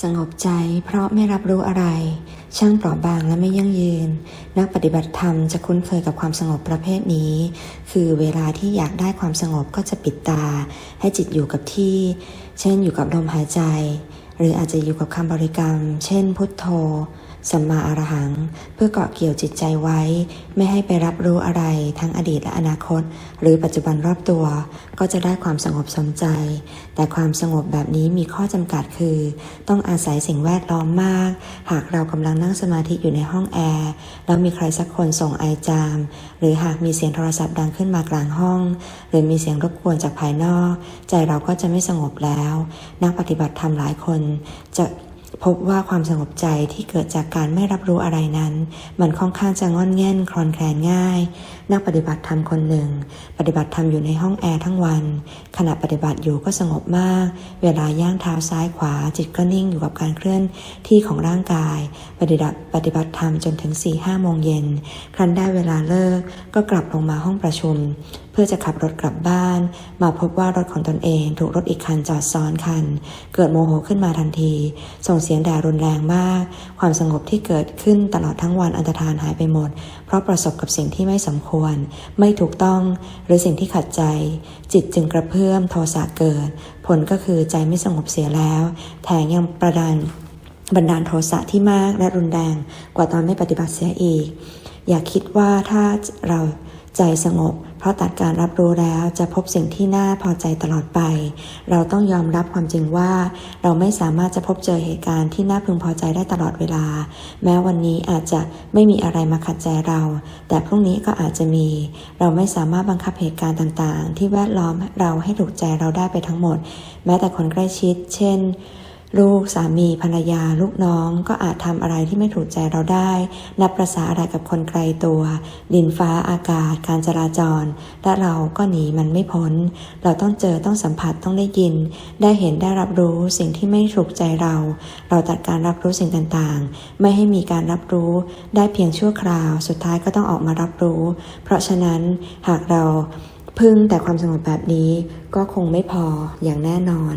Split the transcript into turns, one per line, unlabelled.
สงบใจเพราะไม่รับรู้อะไร ช่างเปราะบางและไม่ยั่งยืน นักปฏิบัติธรรมจะคุ้นเคยกับความสงบประเภทนี้ คือเวลาที่อยากได้ความสงบก็จะปิดตา ให้จิตอยู่กับที่ เช่นอยู่กับลมหายใจ หรืออาจจะอยู่กับคำบริกรรม เช่น พุทโธ สัมมาอรหัง เพื่อเกาะเกี่ยวจิตใจไว้ ไม่ให้ไปรับรู้อะไรทั้งอดีตและอนาคต หรือปัจจุบันรอบตัว ก็จะได้ความสงบสมใจ แต่ความสงบแบบนี้มีข้อจำกัดคือ ต้องอาศัยสิ่งแวดล้อมมาก หากเรากำลังนั่งสมาธิอยู่ในห้องแอร์แล้วมีใครสักคนส่งไอจาม หรือหากมีเสียงโทรศัพท์ดังขึ้นมากลางห้อง หรือมีเสียงรบกวนจากภายนอก ใจเราก็จะไม่สงบแล้ว นักปฏิบัติธรรมหลายคนจะ พบว่าความสงบใจที่เกิดจากการไม่รับรู้อะไรนั้น มันค่อนข้างจะงอนแง่นคลอนแคลนง่าย นักปฏิบัติธรรมคนหนึ่ง ปฏิบัติธรรมอยู่ในห้องแอร์ทั้งวัน ขณะปฏิบัติอยู่ก็สงบมาก เวลาย่างเท้าซ้ายขวาจิตก็นิ่งอยู่กับการเคลื่อนที่ของร่างกาย ปฏิบัติปฏิบัติธรรมจนถึง4ี่ห้าโมงเย็น ครั้นได้เวลาเลิกก็กลับลงมาห้องประชุมเพื่อจะขับรถกลับบ้าน มาพบว่ารถของตนเองถูกรถอีกคันจอดซ้อนคัน เกิดโมโหขึ้นมาทันที ส่งเสียงด่ารุนแรงมาก ความสงบที่เกิดขึ้นตลอดทั้งวันอันตรธานหายไปหมด เพราะประสบกับสิ่งที่ไม่สมควร ไม่ถูกต้อง หรือสิ่งที่ขัดใจ จิตจึงกระเพื่อมโทสะเกิด ผลก็คือใจไม่สงบเสียแล้ว แถมยังประดาน บันดาลโทสะที่มากและรุนแรงกว่าตอนไม่ปฏิบัติเสียอีก อย่าคิดว่าถ้าเราใจสงบ เพราะตัดการรับรู้แล้วจะพบสิ่งที่น่าพอใจตลอดไป เราต้องยอมรับความจริงว่า เราไม่สามารถจะพบเจอเหตุการณ์ที่น่าพึงพอใจได้ตลอดเวลา แม้วันนี้อาจจะไม่มีอะไรมาขัดใจเรา แต่พรุ่งนี้ก็อาจจะมี เราไม่สามารถบังคับเหตุการณ์ต่างๆ ที่แวดล้อมเราให้ถูกใจเราได้ไปทั้งหมด แม้แต่คนใกล้ชิด เช่น ลูกสามีภรรยาลูกน้องก็อาจทำอะไรที่ไม่ถูกใจเราได้ นับประษาอะไรกับคนไกลตัว ดินฟ้าอากาศ การจราจร และเราก็หนีมันไม่พ้น เราต้องเจอต้องสัมผัสต้องได้ยิน ได้เห็นได้รับรู้สิ่งที่ไม่ถูกใจเรา เราตัดการรับรู้สิ่งต่างๆ ไม่ให้มีการรับรู้ได้เพียงชั่วคราว สุดท้ายก็ต้องออกมารับรู้ เพราะฉะนั้นหากเราพึ่งแต่ความสงบแบบนี้ก็คงไม่พออย่างแน่นอน